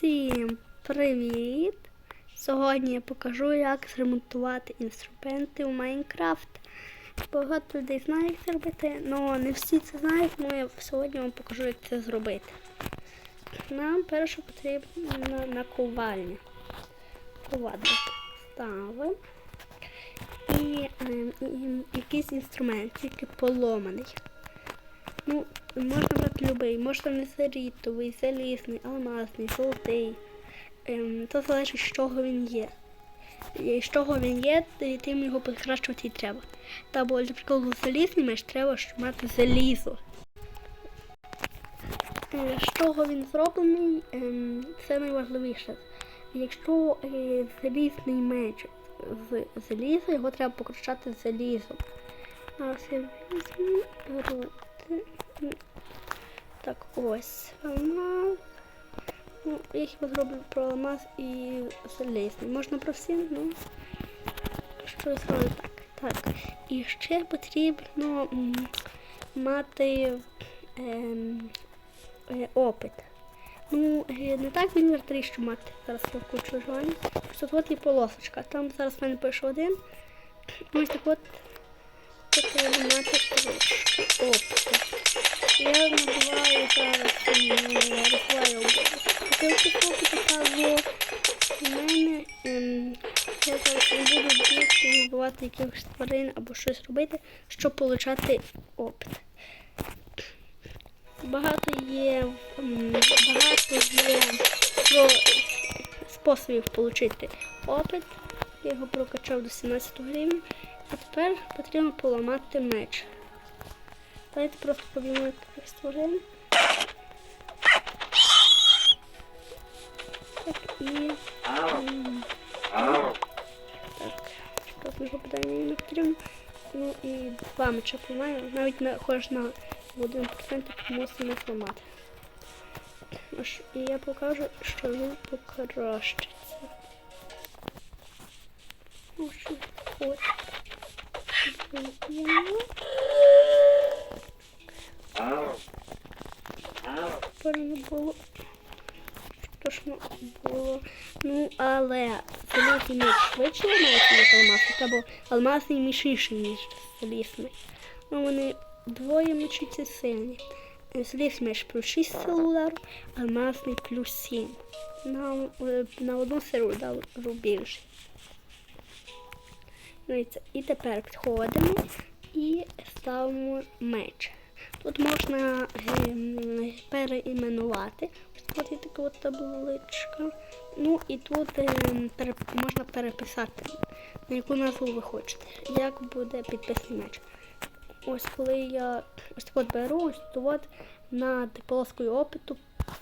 Всім привіт! Сьогодні я покажу, як зремонтувати інструменти у Майнкрафт. Багато людей знає, як це робити, але не всі це знають, тому я сьогодні вам покажу, як це зробити. Нам перше потрібна наковальня. Ладно, ставимо. І, ем, і, і якийсь інструмент, тільки поломаний. Ну, можна любий, можна незарітовий, залізний, алмазний, золотий. Ем, то залежить, з чого він є. І з чого він є, тим його покращувати і треба. Та бо, для прикладу, залізний меч треба мати залізо. Е, З чого він зроблений, ем, це найважливіше. Якщо е, залізний меч з заліза, його треба покращати залізом. Зараз я візьму. Так, ось алмаз. Ну, я хіба зроблю про алмаз і залізний. Можна про всі, ну що зроблю так. Так. І ще потрібно мати ем, е, опит. Ну, е, не так він вертий, що мати. Зараз я включу желання. Просто от є полосочка. Там зараз в мене пише один. Ось так от потрібно мати опиту. Я набиваю зараз покажу. Мене ем, буду бігти якихось тварин або щось робити, щоб отримати опит. Багато є, багато є про способів отримати опит. Я його прокачав до 17 рівня. А тепер потрібно поламати меч. Давайте просто поб'ємо таких створень. Так, і... Так, тут його питання не потрібно. Ну і два меча поламаю. Навіть на в один процент мусимо зламати. І я покажу, що він покращиться. Ось, ось. Виб'ємо. Тепер не було. Страшно було. Ну, але залізний меч швидше ламається, ніж алмазний, або алмазний мішіший, ніж залізний. Ну, вони двоє мечі сильні. Залізний меч плюс 6 сил удару, алмазний плюс 7. На, на одну силу удару більше. І тепер підходимо і ставимо меч. Тут можна ем, переіменувати. Ось така от табличка. Ну і тут ем, можна переписати, на яку назву ви хочете. Як буде підписаний меч. Ось коли я ось так от беру, ось тут от над полоскою опиту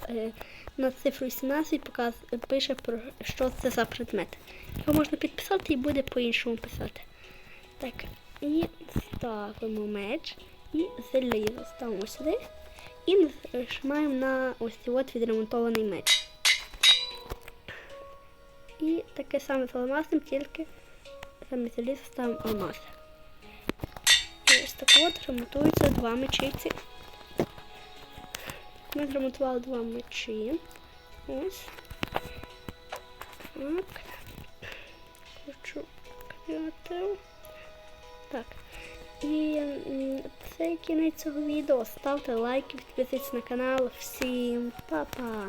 е, на цифру 17 показ, пише про що це за предмет. Його можна підписати і буде по-іншому писати. Так, і ставимо меч і залізо. Ставимо сюди і нажимаємо на ось цей от відремонтований меч. І таке саме з алмазним, тільки замість заліза ставимо алмаз. І ось так от ремонтуються два мечиці. Ми зремонтували два мечі. Ось. Так. Хочу креатив. Так. І це кінець цього відео. Ставте лайки, підписуйтесь на канал. Всім па-па!